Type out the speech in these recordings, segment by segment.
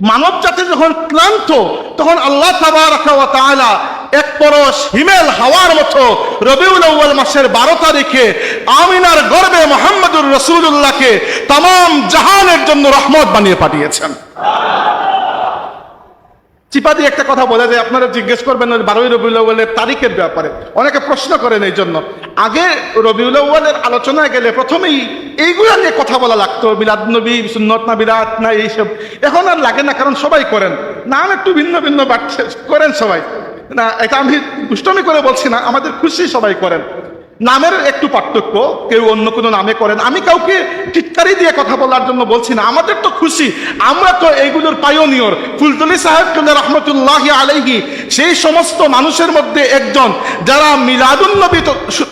মানব জাতি যখন ক্লান্ত, তখন আল্লাহ এক পরশ হিমেল হাওয়ার মতো রবিউল আউ্বাল মাসের বারো তারিখে আমিনার গর্বে মোহাম্মদুর রসুল্লাহকে তাম জাহানের জন্য রহমত বানিয়ে পাঠিয়েছেন। চিপা দিয়ে একটা কথা বলে যে আপনারা জিজ্ঞেস করবেন বারোই রবিউল আউ্বালের তারিখের ব্যাপারে। অনেকে প্রশ্ন করেন এই জন্য। আগে রবিউল আউ্বালের আলোচনায় গেলে প্রথমেই এইগুলো নিয়ে কথা বলা লাগতো বিলাদ নবী, সুন্নত না, বিরাট না, এইসব। এখন আর লাগে না, কারণ সবাই করেন। নাম একটু ভিন্ন ভিন্ন বাড়ছে করেন সবাই। না, এটা আমি দুষ্টমি করে বলছি না, আমাদের খুশি সবাই করেন। নামের একটু পার্থক্য, কেউ অন্য কোনো নামে করেন। আমি কাউকে টিটকারি দিয়ে কথা বলার জন্য বলছি না। আমাদের তো খুশি। আমরা তো এইগুলোর পায়োনিয়র। ফুলতলি সাহেব রহমতুল্লাহ আলাইহি, সেই সমস্ত মানুষের মধ্যে একজন যারা মিলাদুন্নবী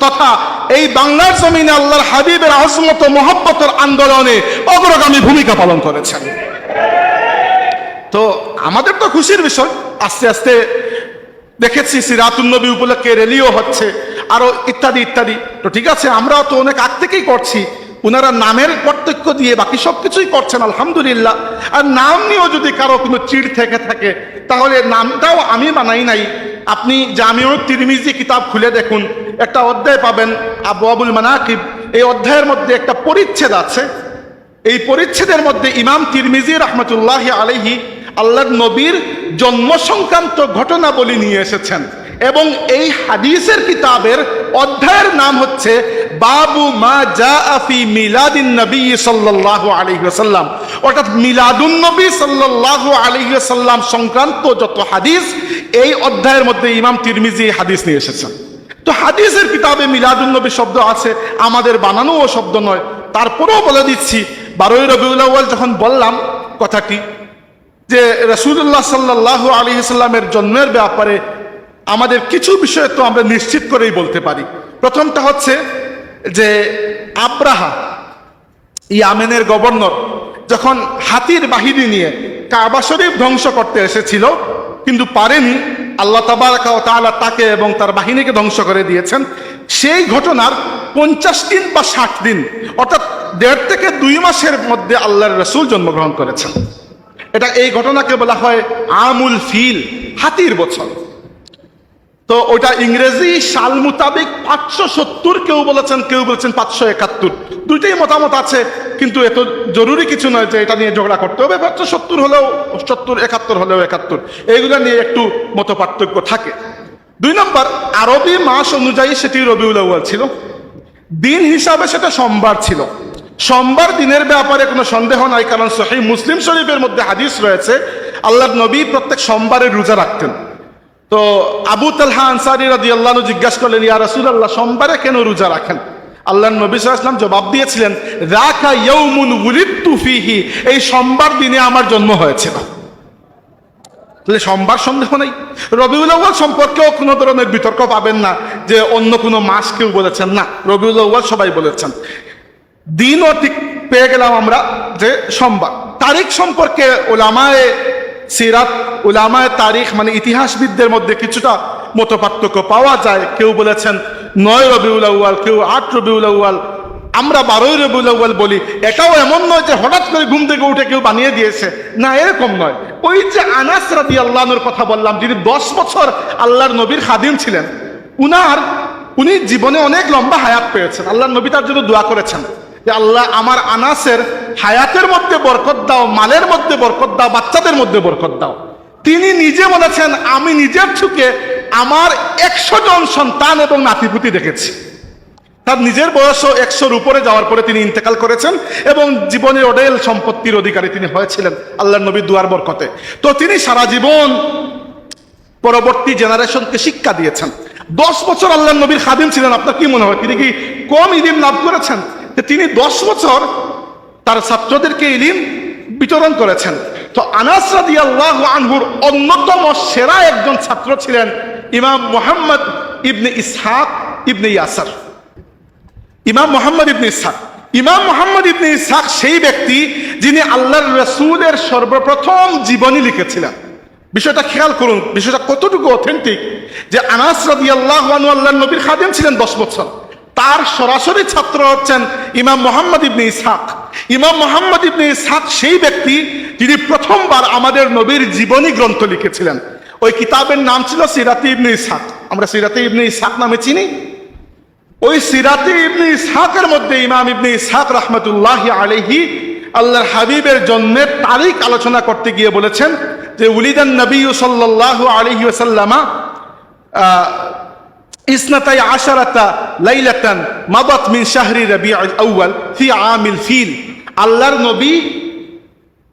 তথা এই বাংলার জমিনে আল্লাহর হাবিবের আজমত মহব্বতের আন্দোলনে অগ্রগামী ভূমিকা পালন করেছেন। তো আমাদের তো খুশির বিষয়। আস্তে আস্তে দেখেছি সিরাতুন্নবী উপলক্ষে রেলিও হচ্ছে। আরও ইত্যাদি ইত্যাদি। তো ঠিক আছে, আমরাও তো অনেক আগ থেকেই করছি। ওনারা নামের পার্থক্য দিয়ে বাকি সব কিছুই করছেন, আলহামদুলিল্লাহ। আর নাম নিয়েও যদি কারও কোনো চিড় থেকে থাকে, তাহলে নামটাও আমি বানাই নাই। আপনি জামিউ তিরমিজি কিতাব খুলে দেখুন। একটা অধ্যায় পাবেন, আবু আবুল মানাকিব। এই অধ্যায়ের মধ্যে একটা পরিচ্ছেদ আছে। এই পরিচ্ছেদের মধ্যে ইমাম তিরমিজি রহমতুল্লাহ আলহি আল্লাহর নবীর জন্ম সংক্রান্ত ঘটনাবলী নিয়ে এসেছেন। এবং এই হাদিসের কিতাবের অধ্যায়ের নাম হচ্ছে বাবু মা জা আফি মিলাদিন নবী সাল্লাল্লাহু আলাইহি ওয়াসাল্লাম। অর্থাৎ মিলাদুন নবী সাল্লাল্লাহু আলাইহি ওয়াসাল্লাম সংক্রান্ত যত হাদিস, এই অধ্যায়ের মধ্যে ইমাম তিরমিজি হাদিস নিয়ে এসেছেন। তো হাদিসের কিতাবে মিলাদুন্নবী শব্দ আছে, আমাদের বানানোও শব্দ নয়। তারপরেও বলে দিচ্ছি, বারোই রবিউল যখন বললাম কথাটি, যে রসুল্লাহ সাল্লাহ আলী সাল্লামের জন্মের ব্যাপারে আমাদের কিছু বিষয় তো আমরা নিশ্চিত করেই বলতে পারি। প্রথমটা হচ্ছে যে আব্রাহা, ইয়ামেনের গভর্নর, যখন হাতির বাহিনী নিয়ে কাবা শরীফ ধ্বংস করতে এসেছিল, কিন্তু পারেনি, আল্লাহ তাআলা তাকে এবং তার বাহিনীকে ধ্বংস করে দিয়েছেন। সেই ঘটনার পঞ্চাশ দিন বা ষাট দিন, অর্থাৎ দেড় থেকে দুই মাসের মধ্যে আল্লাহর রসুল জন্মগ্রহণ করেছেন। এটা এই ঘটনাকে বলা হয় আমুল ফিল, হাতির বছর। তো ওটা ইংরেজি সাল মোতাবেক পাঁচশো সত্তর কেউ বলেছেন কেউ বলেছেন পাঁচশো একাত্তর। দুইটাই মতামত আছে, কিন্তু এত জরুরি কিছু নয় যে এটা নিয়ে ঝগড়া করতে হবে। পাঁচশো সত্তর হলেও, সত্তর, একাত্তর হলেও একাত্তর। এইগুলো নিয়ে একটু মত পার্থক্য থাকে। দুই নম্বর, আরবি মাস অনুযায়ী সেটি রবিউল আউয়াল ছিল। দিন হিসাবে সেটা সোমবার ছিল। সোমবার দিনের ব্যাপারে কোনো সন্দেহ নাই, কারণ সহি মুসলিম শরীফের মধ্যে হাদিস রয়েছে আল্লাহ নবী প্রত্যেক সোমবারে রোজা রাখতেন। তো আবু তালহা আনসারি রাজি আল্লাহ জিজ্ঞাসা করলেন, ইয়া রাসুল আল্লাহ সোমবারে কেন রোজা রাখেন? আল্লাহ নবী সাল্লাম জবাব দিয়েছিলেন, রাখা ইয়ৌমুন উলিত্তু ফিহি, এই সোমবার দিনে আমার জন্ম হয়েছিল তাহলে সোমবার সন্দেহ নেই। রবিউল আউ্বাল সম্পর্কেও কোনো ধরনের বিতর্ক পাবেন না যে অন্য কোনো মাস কেউ বলেছেন না, রবিউল আউ্বাল সবাই বলেছেন। দিনও ঠিক পেয়ে গেলাম আমরা যে সোমবার। তারিখ সম্পর্কে ওলামায় সিরাত ওলামায় তারিখ মানে ইতিহাসবিদদের মধ্যে কিছুটা মত পাওয়া যায়। কেউ বলেছেন নয় রবিউল আউ্বাল কেউ আট রবিউল আউ্বাল আমরা বারোই রবিউল আউ্বাল বলি, এটাও এমন নয় যে হঠাৎ করে ঘুম থেকে উঠে কেউ বানিয়ে দিয়েছে। না, এরকম নয়। ওই যে আনাস রাদি আল্লাহর কথা বললাম, যিনি দশ বছর আল্লাহর নবীর খাদিম ছিলেন, উনার, উনি জীবনে অনেক লম্বা হায়াত পেয়েছেন। আল্লাহর নবী তার জন্য দোয়া করেছেন। আল্লাহ আমার আনাসের হায়াতের মধ্যে বরকত দাও, মালের মধ্যে বরকত দাও, বাচ্চাদের মধ্যে বরকত দাও। তিনি নিজে বলেছেন, আমি নিজের চুকে আমার একশো জন সন্তান এবং নাতিপুতি দেখেছি। তার নিজের বয়সও একশোর উপরে যাওয়ার পরে তিনি ইন্তেকাল করেছেন এবং জীবনের অডেল সম্পত্তির অধিকারী তিনি হয়েছিলেন আল্লাহ নবী দুয়ার বরকতে। তো তিনি সারা জীবন পরবর্তী জেনারেশনকে শিক্ষা দিয়েছেন। দশ বছর আল্লাহ নবীর খাদিম ছিলেন, আপনার কি মনে হয়? তিনি কি কম ইদিম লাভ করেছেন? তিনি দশ বছর তার ছাত্রদেরকে ইলিম বিতরণ করেছেন। তো আনাস আনহুর অন্যতম সেরা একজন ছাত্র ছিলেন ইমাম মোহাম্মদ ইবনে ইসহাক ইবনে ইয়াসার। ইমাম মোহাম্মদ ইবনে ইসহাক। ইমাম মোহাম্মদ ইবনে ইসহাক সেই ব্যক্তি যিনি আল্লাহর রসুলের সর্বপ্রথম জীবনী লিখেছিলেন। বিষয়টা খেয়াল করুন, বিষয়টা কতটুকু অথেন্টিক যে আনাস রাদি আল্লাহ আল্লাহ নবীর খাদেম ছিলেন দশ বছর। তার সরাসরি ছাত্র হচ্ছেন ইমাম মোহাম্মদ ইবনে ইসহাক। ইমাম মোহাম্মদ ইবনে ইসহাক সেই ব্যক্তি যিনি প্রথমবার আমাদের নবীর জীবনী গ্রন্থ লিখেছিলেন। ওই কিতাবের নাম ছিল সিরাতি ইবনে ইসহাক। আমরা সিরাতি ইবনে ইসহাক নামে চিনি। ওই সিরাতি ইবনে ইসহাকের মধ্যে ইমাম ইবনে ইসহাক রহমতুল্লাহ আলহি আল্লাহর হাবিবের জন্মের তারিখ আলোচনা করতে গিয়ে বলেছেন যে উলিদান নবী সাল্লাহ আলহি ওসাল্লামা ইসনাতাই আশারাতা লাইলাতান মাদাত মিন শাহরি রবিউল আউয়াল ফি আমিল ফিল। আল্লাহর নবী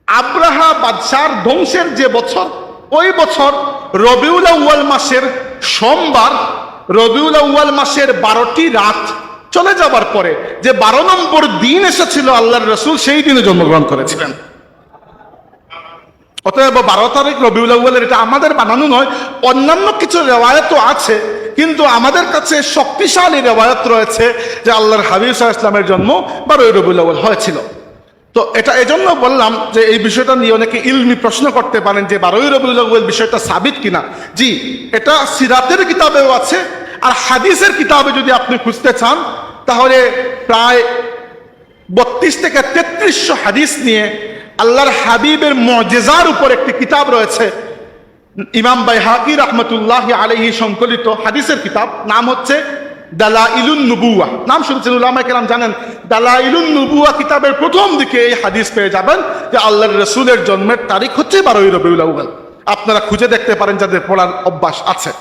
আব্রাহা বাদশার ধ্বংসের যে বছর, ওই বছর রবিউল আউয়াল মাসের সোমবার, রবিউল আউয়াল মাসের বারোটি রাত চলে যাবার পরে যে বারো নম্বর দিন এসেছিল আল্লাহর রসুল, সেই দিনে জন্মগ্রহণ করেছিলেন। অতএব বারো তারিখ রবিউল আউ্বালের এটা আমাদের বানানো নয়। অন্যান্য কিছু রেওয়ায়তও আছে, কিন্তু আমাদের কাছে শক্তিশালী রেওয়ায়ত রয়েছে যে আল্লাহর হাবিব সাহা ইসলামের জন্ম বারোই রবিউল আউ্বাল হয়েছিল। তো এটা এজন্য বললাম যে এই বিষয়টা নিয়ে অনেকে ইলমি প্রশ্ন করতে পারেন যে বারোই রবিউল আউ্বাল বিষয়টা সাবিত কিনা। জি, এটা সিরাতের কিতাবেও আছে, আর হাদিসের কিতাবে যদি আপনি খুঁজতে চান, তাহলে প্রায় বত্রিশ থেকে তেত্রিশশো হাদিস নিয়ে আল্লাহর হাবিবের মজেজার উপর একটি কিতাব রয়েছে। ইমাম বাইহাকি রহমতুল্লাহ আলহি সংকলিত হাদিসের কিতাব, নাম হচ্ছে দালা ইলুন নুবুয়া নাম শুনছেন উলামা কেরাম জানেন দালা ইলুন নুবুয়া কিতাবের প্রথম দিকে এই হাদিস পেয়ে যাবেন যে আল্লাহর রসুলের জন্মের তারিখ হচ্ছে বারোই রবিউল আপনারা খুঁজে দেখতে পারেন যাদের পড়ার অভ্যাস আছে।